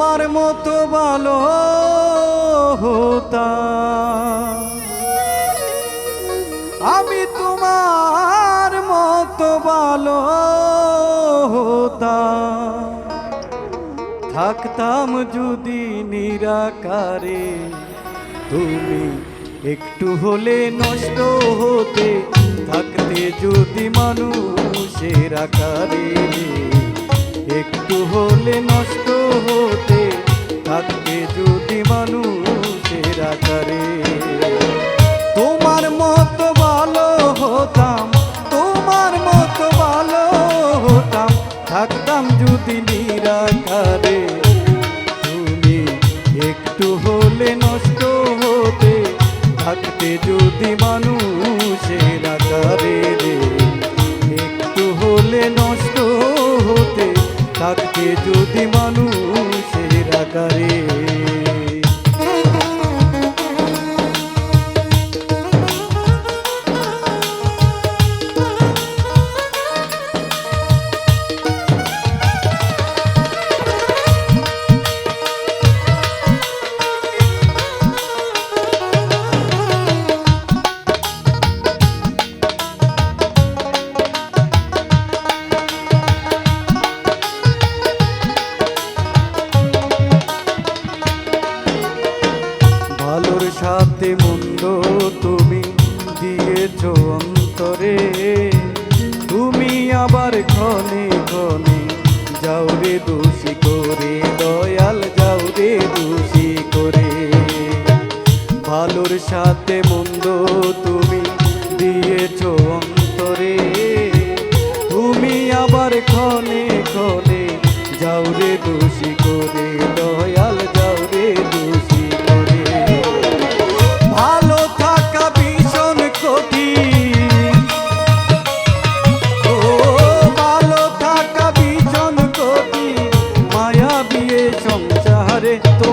ভালো হতাম আমি তোমার মতো ভালো হতাম থাকতাম যদি নিরাকারে, তুমি একটু হলে নষ্ট হতে। থাকতে যদি মানুষের আকারে। একটু হলে নষ্ট হতে থাকতে যদি মানুষের আকারে। তোমার মতো ভালো হতাম, তোমার মতো ভালো হতাম, থাকতাম যদি নিরাকারে। তুমি একটু হলে নষ্ট হতে থাকতে যদি মানুষের আকারে রে। থাকতে যদি মানুষের সাথে মন্দ তুমি দিয়েছ অন্তরে। তুমি আবার ক্ষণে ক্ষণে যাও রে দোষী করে, দয়াল যাও রে দোষী করে। ভালোর সাথে মন্দ তুমি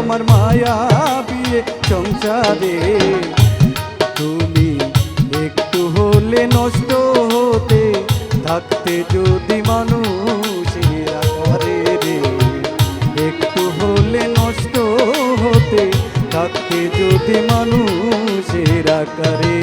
তোমার মায়া বিয়ে সংসারে তুমি একটু হলে নষ্ট হতে থাকতে যদি মানুষের আকারে রে। একটু হলে নষ্ট হতে থাকতে যদি মানুষের আকারে।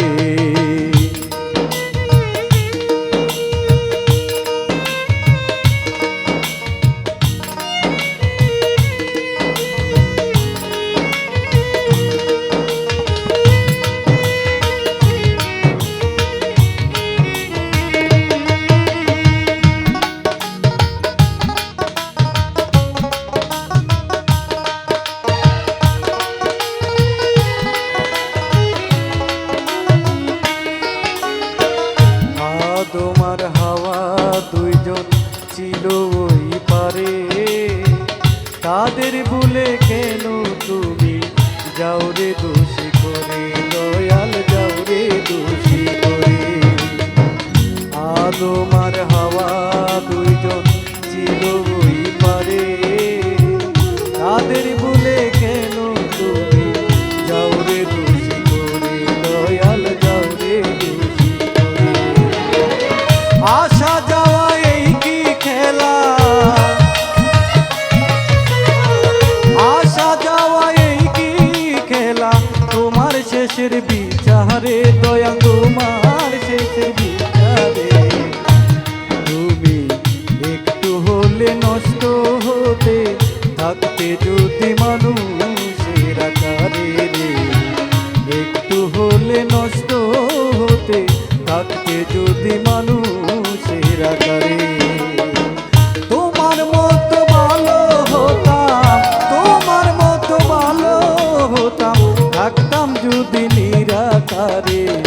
ছিল ওই পারে। তাদের ভুলে কেন তুমি? যাও রে দোষী করে, দয়াল যাও রে দোষী করে। আদমার হাওয়া হলে নষ্ট হতে থাকতে যদি মানুষের আকারে রে। একটু হলে নষ্ট হতে থাকতে যদি মানুষের আকারে। তোমার মতো ভালো হতাম, তোমার মতো ভালো হতাম, থাকতাম যদি নিরাকারে।